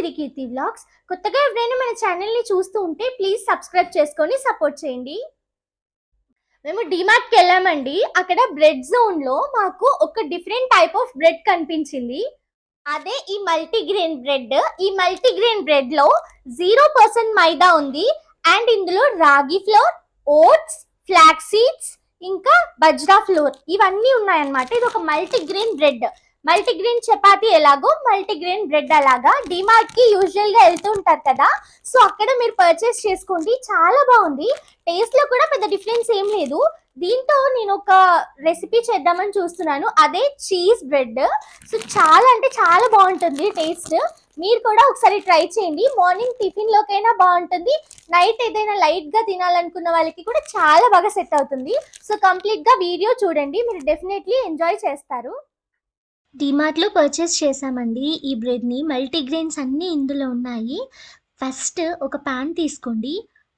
సిరికీర్తి vlogs కొత్తగా ఎవరైనా మన ఛానల్ని చూస్తూ ఉంటే ప్లీజ్ సబ్స్క్రైబ్ చేసుకొని సపోర్ట్ చేయండి. మేము డిమార్ట్కి వెళ్ళామండి. అక్కడ బ్రెడ్ జోన్లో మాకు ఒక డిఫరెంట్ టైప్ ఆఫ్ బ్రెడ్ కనిపించింది. అదే ఈ మల్టీగ్రెయిన్ బ్రెడ్ ఈ మల్టీగ్రెయిన్ బ్రెడ్లో జీరో పర్సెంట్ మైదా ఉంది. అండ్ ఇందులో రాగి ఫ్లోర్ ఓట్స్ ఫ్లాక్ సీడ్స్ ఇంకా బజ్రా ఫ్లోర్ ఇవన్నీ ఉన్నాయన్నమాట. ఇది ఒక మల్టీగ్రెయిన్ బ్రెడ్ మల్టీగ్రెయిన్ చపాతి ఎలాగో మల్టీగ్రెయిన్ బ్రెడ్ అలాగా డిమార్ట్కి యూజువల్గా వెళ్తూ ఉంటారు కదా. సో అక్కడ మీరు పర్చేస్ చేసుకోండి. చాలా బాగుంది. టేస్ట్లో కూడా పెద్ద డిఫరెన్స్ ఏం లేదు. దీంతో నేను ఒక రెసిపీ చేద్దామని చూస్తున్నాను. అదే చీజ్ బ్రెడ్ సో చాలా అంటే చాలా బాగుంటుంది టేస్ట్ మీరు కూడా ఒకసారి ట్రై చేయండి. మార్నింగ్ టిఫిన్ లోకైనా బాగుంటుంది. నైట్ ఏదైనా లైట్గా తినాలనుకున్న వాళ్ళకి కూడా చాలా బాగా సెట్ అవుతుంది. సో కంప్లీట్గా వీడియో చూడండి. మీరు డెఫినెట్లీ ఎంజాయ్ చేస్తారు. డిమార్ట్లో పర్చేస్ చేశామండి. ఈ బ్రెడ్ని మల్టీగ్రెయిన్స్ అన్నీ ఇందులో ఉన్నాయి. ఫస్ట్ ఒక ప్యాన్ తీసుకోండి.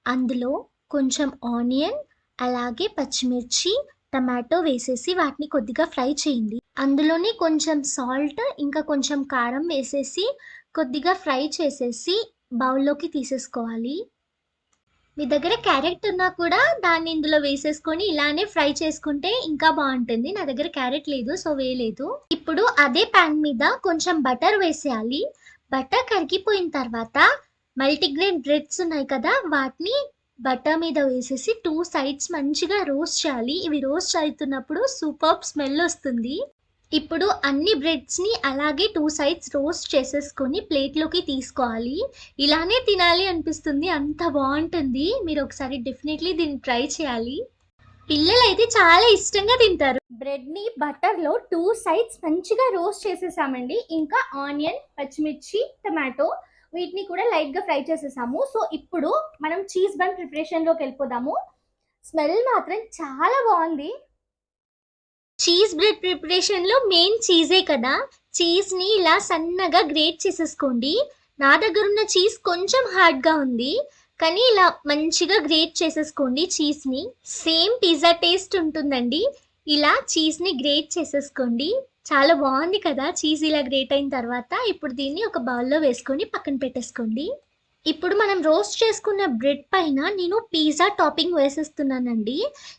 అందులో కొంచెం ఆనియన్ అలాగే పచ్చిమిర్చి టమాటో వేసేసి వాటిని కొద్దిగా ఫ్రై చేయండి. అందులోనే కొంచెం సాల్ట్ ఇంకా కొంచెం కారం వేసేసి కొద్దిగా ఫ్రై చేసేసి బౌల్లోకి తీసేసుకోవాలి. మీ దగ్గర క్యారెట్ ఉన్నా కూడా దాన్ని ఇందులో వేసేసుకొని ఇలానే ఫ్రై చేసుకుంటే ఇంకా బాగుంటుంది. నా దగ్గర క్యారెట్ లేదు సో వేయలేదు. ఇప్పుడు అదే ప్యాన్ మీద కొంచెం బటర్ వేసేయాలి. బటర్ కరిగిపోయిన తర్వాత మల్టీగ్రెయిన్ బ్రెడ్స్ ఉన్నాయి కదా వాటిని బటర్ మీద వేసేసి టూ సైడ్స్ మంచిగా రోస్ట్ చేయాలి. ఇవి రోస్ట్ అవుతున్నప్పుడు సూపర్ స్మెల్ వస్తుంది. ఇప్పుడు అన్ని బ్రెడ్స్ని అలాగే టూ సైడ్స్ రోస్ట్ చేసేసుకొని ప్లేట్లోకి తీసుకోవాలి. ఇలానే తినాలి అనిపిస్తుంది. అంత బాగుంటుంది. మీరు ఒకసారి డెఫినెట్లీ దీన్ని ట్రై చేయాలి. పిల్లలు అయితే చాలా ఇష్టంగా తింటారు. బ్రెడ్ని బటర్లో టూ సైడ్స్ మంచిగా రోస్ట్ చేసేసామండి. ఇంకా ఆనియన్ పచ్చిమిర్చి టమాటో వీటిని కూడా లైట్గా ఫ్రై చేసేసాము. సో ఇప్పుడు మనం చీజ్ బన్ ప్రిపరేషన్లోకి వెళ్ళిపోదాము. స్మెల్ మాత్రం చాలా బాగుంది. చీజ్ బ్రెడ్ ప్రిపరేషన్లో మెయిన్ చీజే కదా? చీజ్ని ఇలా సన్నగా గ్రేట్ చేసేసుకోండి. నా దగ్గర ఉన్న చీజ్ కొంచెం హార్డ్గా ఉంది. కానీ ఇలా మంచిగా గ్రేట్ చేసేసుకోండి చీజ్ని సేమ్ పిజ్జా టేస్ట్ ఉంటుందండి. ఇలా చీజ్ని గ్రేట్ చేసేసుకోండి. చాలా బాగుంది కదా చీజ్ ఇలా గ్రేట్ అయిన తర్వాత. ఇప్పుడు దీన్ని ఒక బౌల్లో వేసుకొని పక్కన పెట్టేసుకోండి. ఇప్పుడు మనం రోస్ట్ చేసుకున్న బ్రెడ్ పైన నేను పిజ్జా టాపింగ్ వేసేస్తున్నానండి.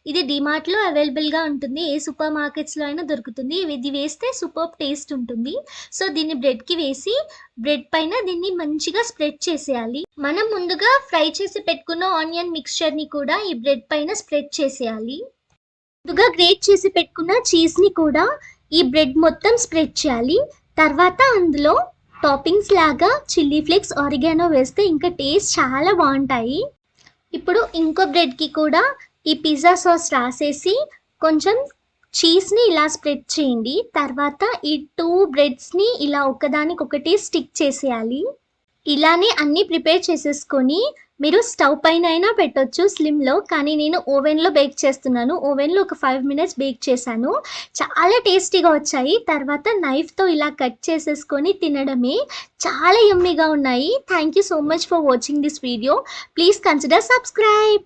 ఇది డిమార్ట్లో అవైలబుల్గా ఉంటుంది. ఏ సూపర్ మార్కెట్స్లో అయినా దొరుకుతుంది. ఇది వేస్తే సూపర్ టేస్ట్ ఉంటుంది. సో దీన్ని బ్రెడ్కి వేసి బ్రెడ్ పైన దీన్ని మంచిగా స్ప్రెడ్ చేసేయాలి. మనం ముందుగా ఫ్రై చేసి పెట్టుకున్న ఆనియన్ మిక్స్చర్ని కూడా ఈ బ్రెడ్ పైన స్ప్రెడ్ చేసేయాలి. ముందుగా గ్రేట్ చేసి పెట్టుకున్న చీజ్ని కూడా ఈ బ్రెడ్ మొత్తం స్ప్రెడ్ చేయాలి. తర్వాత అందులో టాపింగ్స్ లాగా చిల్లీ ఫ్లేక్స్ ఆరిగానో వేస్తే ఇంకా టేస్ట్ చాలా బాగుంటాయి. ఇప్పుడు ఇంకో బ్రెడ్కి కూడా ఈ పిజ్జా సాస్ రాసేసి కొంచెం చీజ్ని ఇలా స్ప్రెడ్ చేయండి. తర్వాత ఈ టూ బ్రెడ్స్ని ఇలా ఒకదానికొకటి స్టిక్ చేసేయాలి. ఇలానే అన్నీ ప్రిపేర్ చేసేసుకొని మీరు స్టవ్ పైన అయినా పెట్టొచ్చు స్లిమ్లో కానీ నేను ఓవెన్లో బేక్ చేస్తున్నాను. ఓవెన్లో ఒక ఫైవ్ మినిట్స్ బేక్ చేశాను. చాలా టేస్టీగా వచ్చాయి. తర్వాత నైఫ్తో ఇలా కట్ చేసేసుకొని తినడమే చాలా యమ్మీగా ఉన్నాయి. Thank you so much for watching this video please consider subscribe